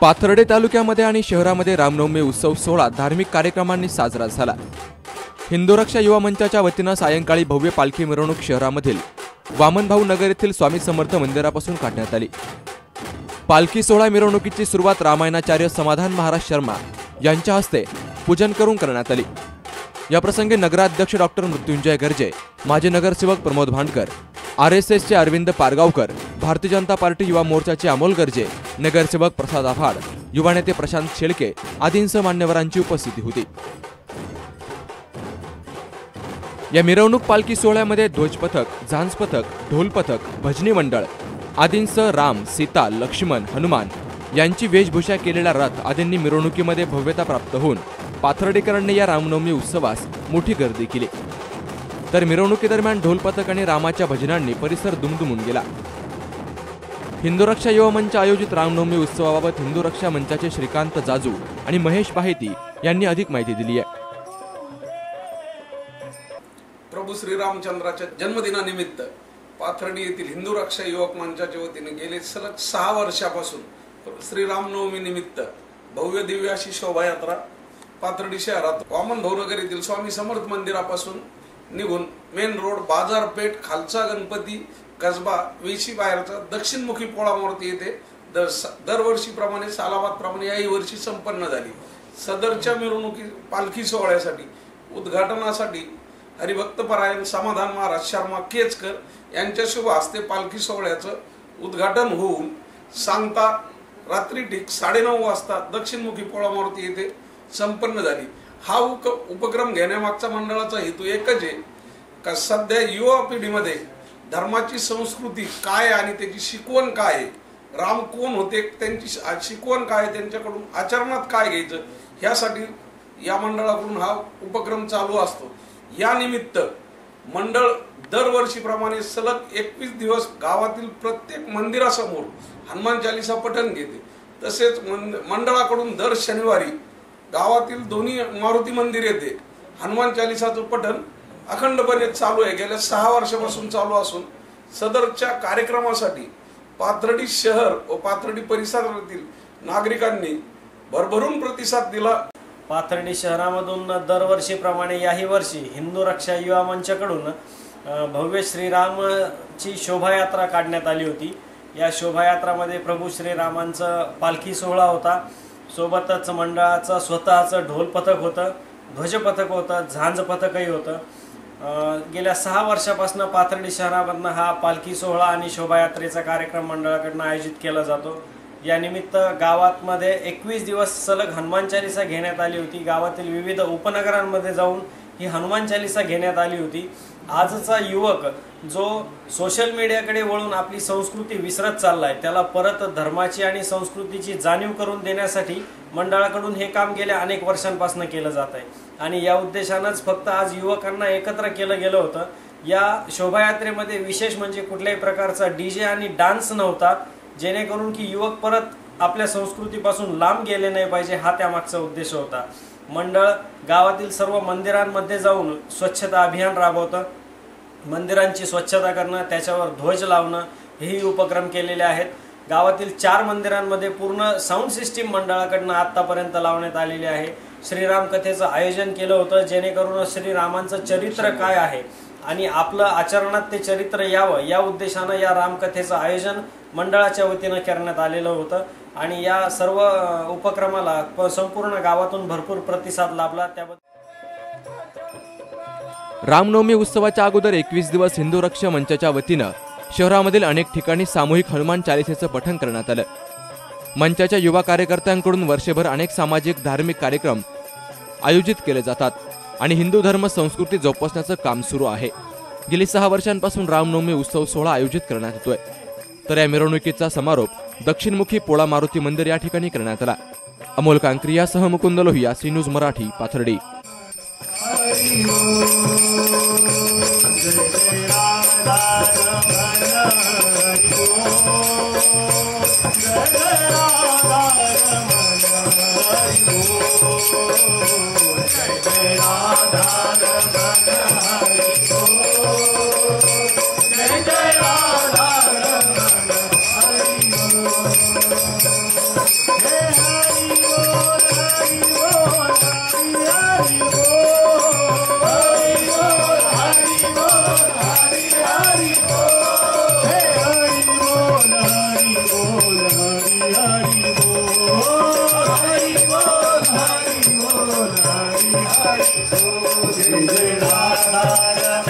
पाथर्डे तालुक्यामध्ये आणि शहरामध्ये रामनवमी उत्सव सोहळा धार्मिक कार्यक्रमांनी साजरा झाला. हिंदुरक्षा युवा मंचाच्या वतीनं सायंकाळी भव्य पालखी मिरवणूक शहरामधील वामनभाऊ नगर येथील स्वामी समर्थ मंदिरापासून काढण्यात आली. पालखी सोहळा मिरवणुकीची सुरुवात रामायणाचार्य समाधान महाराज शर्मा यांच्या हस्ते पूजन करून करण्यात आली. याप्रसंगी नगराध्यक्ष डॉक्टर मृत्युंजय गर्जे माजी नगरसेवक प्रमोद भांडकर आर एस एसचे अरविंद पारगावकर भारतीय जनता पार्टी युवा मोर्चाचे अमोल गर्जे नगरसेवक प्रसाद आव्हाड युवा नेते प्रशांत शेळके आदींसह मान्यवरांची उपस्थिती होती. या मिरवणूक पालखी सोहळ्यामध्ये ध्वज पथक झांज पथक ढोल पथक भजनी मंडळ आदींसह राम सीता लक्ष्मण हनुमान यांची वेशभूषा केलेला रथ आदींनी मिरवणुकीमध्ये भव्यता प्राप्त होऊन पाथर्डीकरांनी या रामनवमी उत्सवास मोठी गर्दी केली. तर मिरवणुकीदरम्यान ढोलपथक आणि रामाच्या भजनांनी परिसर दुमदुमून गेला. हिंदुरक्षा युवा मंच आयोजित रामनवमी उत्सवाबाबत हिंदू रक्षा मंचाचे श्रीकांत जाजू आणि महेश बाहेती यांनी अधिक माहिती दिली आहे. प्रभू श्रीरामचंद्राच्या जन्मदिनानिमित्त पाथर्डी येथील हिंदू रक्षा युवक मंचाच्या वतीने गेले सलग सहा वर्षापासून श्रीरामनवमी निमित्त भव्य दिव्य अशी शोभायात्रा पाथर्डी शहरात वामन भवनगर येथील स्वामी समर्थ मंदिरापासून निघून मेन रोड बाजारपेठ खालचा गणपती कसबा वेशी बाहेरचा दक्षिणमुखी पोळामूर्ती येथे दर दरवर्षीप्रमाणे सालाबादप्रमाणे याही वर्षी संपन्न झाली. सदरच्या मिरवणुकी पालखी सोहळ्यासाठी उद्घाटनासाठी हरिभक्तपरायण समाधान महाराज शर्मा केचकर यांच्या शुभ हस्ते पालखी सोहळ्याचं उद्घाटन होऊन सांगता रात्री ठीक साडेनऊ वाजता दक्षिणमुखी पोळामूर्ती येथे संपन्न झाली. हा उक उपक्रम घेण्यामागचा मंडळाचा हेतू एकच आहे का सध्या युवा पिढीमध्ये धर्माची संस्कृती काय आणि त्याची शिकवण काय आहे? राम कोण होते? त्यांची शिकवण काय त्यांच्याकडून आचरणात काय घ्यायचं? ह्यासाठी या मंडळाकडून हा उपक्रम चालू असतो. या निमित्त मंडळ दरवर्षीप्रमाणे सलग एकवीस दिवस गावातील प्रत्येक मंदिरासमोर हनुमान चालिसा पठण घेते. तसेच मंडळाकडून दर शनिवारी गावातील दोन्ही मारुती मंदिर येते. हनुमान चालिसाचं पठण अखंडपणे चालू आहे. गेल्या सहा वर्षापासून चालू असून सदरच्या कार्यक्रमासाठी पाथर्डी शहर व पाथर्डी परिसरातील नागरिकांनी भरभरून प्रतिसाद दिला. पाथर्डी शहरामधून दरवर्षीप्रमाणे याही वर्षी हिंदू रक्षा युवा मंचाकडून भव्य श्रीरामची शोभायात्रा काढण्यात आली होती. या शोभायात्रामध्ये प्रभू श्रीरामांचा पालखी सोहळा होता. सोबतच मंडळाचं स्वतःचं ढोल पथक होतं ध्वज पथक होतं झांज पथकही होतं. गेल्या सहा वर्षापासून पाथर्डी शहरामधनं हा पालखी सोहळा आणि शोभायात्रेचा कार्यक्रम मंडळाकडनं आयोजित केला जातो. यानिमित्त गावातमध्ये एकवीस दिवस सलग हनुमान चालिसा घेण्यात आली होती. गावातील विविध उपनगरांमध्ये जाऊन ही हनुमान चालिसा घेण्यात आली होती. आजचा युवक जो सोशल मीडियाकडे वळून आपली संस्कृती विसरत चाललाय त्याला परत धर्माची आणि संस्कृतीची जाणीव करून देण्यासाठी मंडळाकडून हे काम गेल्या अनेक वर्षांपासून केलं जात आहे. आणि या उद्देशानंच फक्त आज युवकांना एकत्र केलं गेलं होतं. या शोभायात्रेमध्ये विशेष म्हणजे कुठल्याही प्रकारचा डीजे आणि डान्स नव्हता जेणेकरून की युवक परत आपल्या संस्कृतीपासून लांब गेले नाही पाहिजे हा त्यामागचा उद्देश होता. मंडळ गावातील सर्व मंदिरांमध्ये जाऊन स्वच्छता अभियान राबवतं. मंदिरांची स्वच्छता करणं त्याच्यावर ध्वज लावणं हेही उपक्रम केलेले आहेत. गावातील चार मंदिरांमध्ये पूर्ण साऊंड सिस्टीम मंडळाकडनं आत्तापर्यंत लावण्यात आलेली आहे. श्रीराम कथेचं आयोजन केलं होतं जेणेकरून श्रीरामांचं चरित्र काय आहे आणि आपलं आचरणात ते चरित्र यावं या उद्देशानं या रामकथेचं आयोजन मंडळाच्या वतीनं करण्यात आलेलं होतं. आणि या सर्व उपक्रमाला संपूर्ण गावातून भरपूर प्रतिसाद लाभला. त्याबद्दल रामनवमी उत्सवाच्या अगोदर एकवीस दिवस हिंदू रक्ष मंचाच्या वतीनं शहरामधील अनेक ठिकाणी सामूहिक हनुमान चालिसेचं पठण करण्यात आलं. मंचाच्या युवा कार्यकर्त्यांकडून वर्षभर अनेक सामाजिक धार्मिक कार्यक्रम आयोजित केले जातात आणि हिंदू धर्म संस्कृती जोपासण्याचं काम सुरू आहे. गेली सहा वर्षांपासून रामनवमी उत्सव सोहळा आयोजित करण्यात येतोय. तर या मिरवणुकीचा समारोप दक्षिणमुखी पोळा मारुती मंदिर या ठिकाणी करण्यात आला Amol कांक्रियासह Mukund Lohiya C news Marathi Pathardi Oh Jai Jai Rama Rama